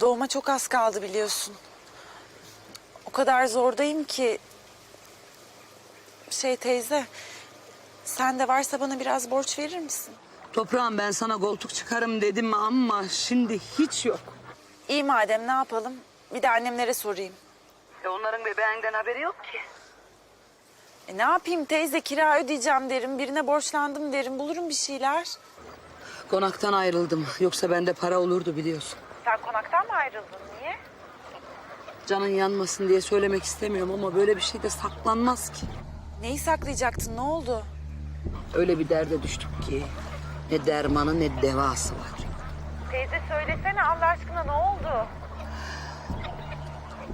Doğuma çok az kaldı biliyorsun. O kadar zordayım ki... Şey teyze, sen de varsa bana biraz borç verir misin? Toprağım ben sana koltuk çıkarım dedim ama şimdi hiç yok. İyi madem ne yapalım? Bir de annemlere sorayım. E onların bebeğinden haberi yok ki. E ne yapayım teyze kira ödeyeceğim derim, birine borçlandım derim, bulurum bir şeyler. Konaktan ayrıldım. Yoksa bende para olurdu biliyorsun. Sen konaktan mı ayrıldın? Niye? Canın yanmasın diye söylemek istemiyorum ama böyle bir şey de saklanmaz ki. Neyi saklayacaktın, ne oldu? Öyle bir derde düştük ki ne dermanı ne devası var. Teyze söylesene Allah aşkına ne oldu?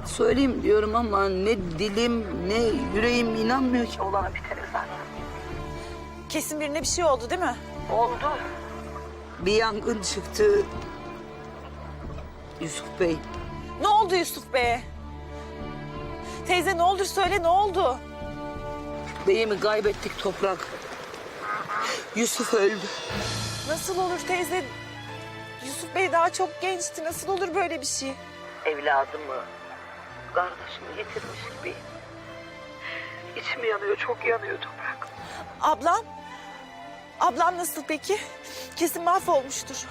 Söyleyeyim diyorum ama ne dilim ne yüreğim inanmıyor ki olana bitene zaten. Kesin birine bir şey oldu değil mi? Oldu. Bir yangın çıktı. Yusuf Bey Ne oldu Yusuf Bey'e? Teyze ne olur söyle ne oldu? beyimi kaybettik toprak. Yusuf öldü. Nasıl olur teyze? Yusuf Bey daha çok gençti. Nasıl olur böyle bir şey? Evladımı, kardeşimi yitirmiş gibi. İçim yanıyor, çok yanıyor toprak. Ablam? Ablam nasıl peki? Kesin mahvolmuştur.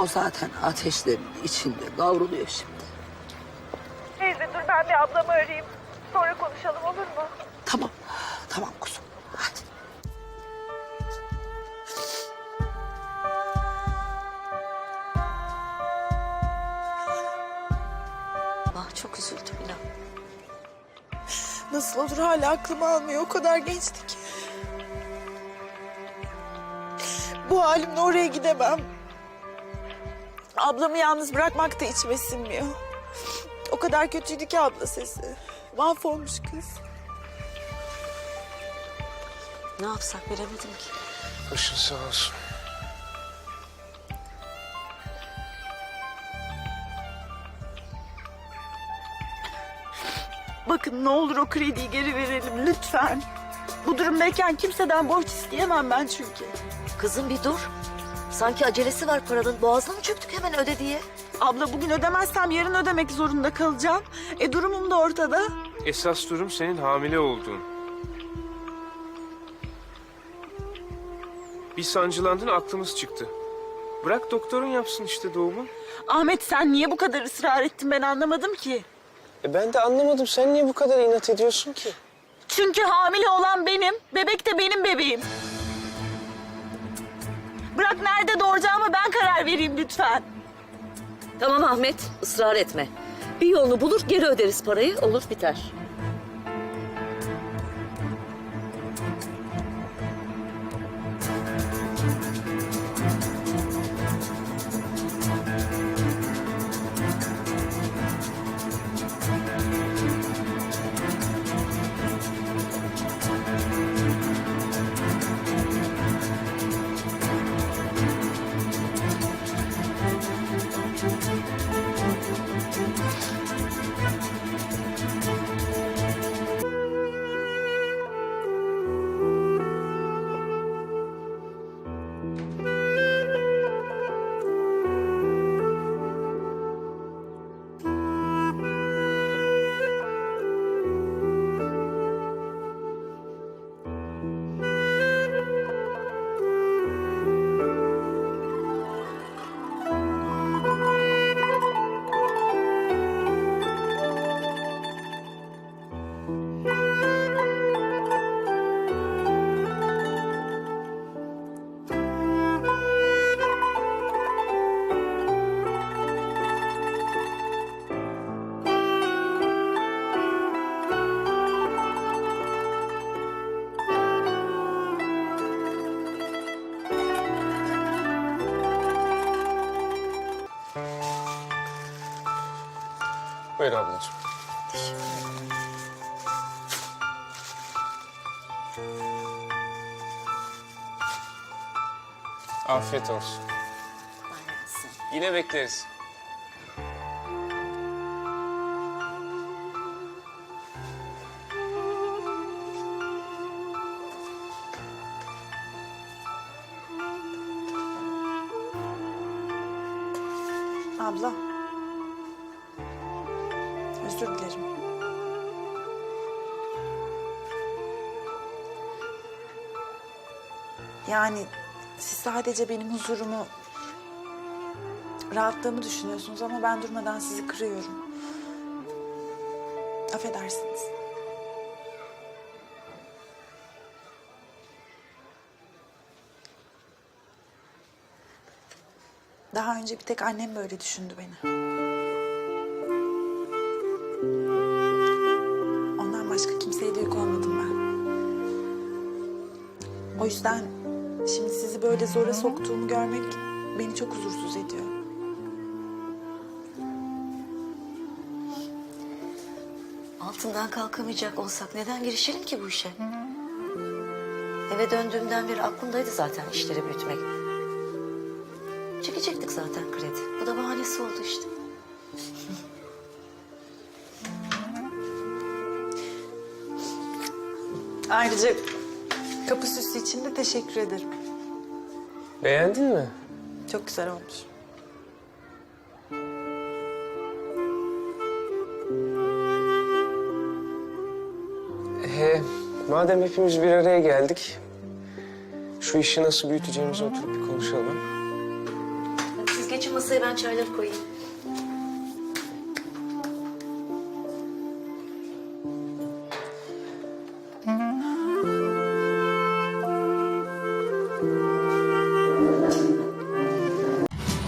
O zaten ateşlerin içinde kavruluyor şimdi. Teyze dur ben bir ablamı arayayım. Sonra konuşalım olur mu? Tamam, tamam kuzum. Hadi. Ah çok üzüldüm inan. Nasıl olur hala aklım almıyor. O kadar gençti ki. Bu halimle oraya gidemem. Ablamı yalnız bırakmak da içime sinmiyor. O kadar kötüydü ki abla sesi. Mahvolmuş kız. Ne yapsak bilemedim ki. Başın sağ olsun. Bakın ne olur o krediyi geri verelim lütfen. Bu durumdayken kimseden borç isteyemem ben çünkü. Kızım bir dur. Sanki acelesi var paranın. Boğazına mı çöktük hemen öde diye? Abla bugün ödemezsem yarın ödemek zorunda kalacağım. E durumum da ortada. Esas durum senin hamile olduğun. Bir sancılandın aklımız çıktı. Bırak doktorun yapsın işte doğumu. Ahmet sen niye bu kadar ısrar ettin ben anlamadım ki. E ben de anlamadım. Sen niye bu kadar inat ediyorsun ki? Çünkü hamile olan benim, bebek de benim bebeğim. Bırak nerede doğuracağımı ben karar vereyim lütfen. Tamam Ahmet ısrar etme. Bir yolunu bulur geri öderiz parayı olur biter. Buyur ablacığım. Afiyet olsun. Yine bekleriz. Abla Yani siz sadece benim huzurumu, rahatlığımı düşünüyorsunuz ama ben durmadan sizi kırıyorum. Affedersiniz. Daha önce bir tek annem böyle düşündü beni. Ondan başka kimseye de yük olmadım ben. O yüzden şimdi sizi böyle zora soktuğumu görmek beni çok huzursuz ediyor. Altından kalkamayacak olsak neden girişelim ki bu işe? Eve döndüğümden beri aklımdaydı zaten işleri büyütmek. Çekecektik zaten kredi. Bu da bahanesi oldu işte. Ayrıca kapı süsü için de teşekkür ederim. Beğendin mi? Çok güzel olmuş. He, madem hepimiz bir araya geldik, şu işi nasıl büyüteceğimizi oturup bir konuşalım. Siz geçin masaya ben çayları koyayım.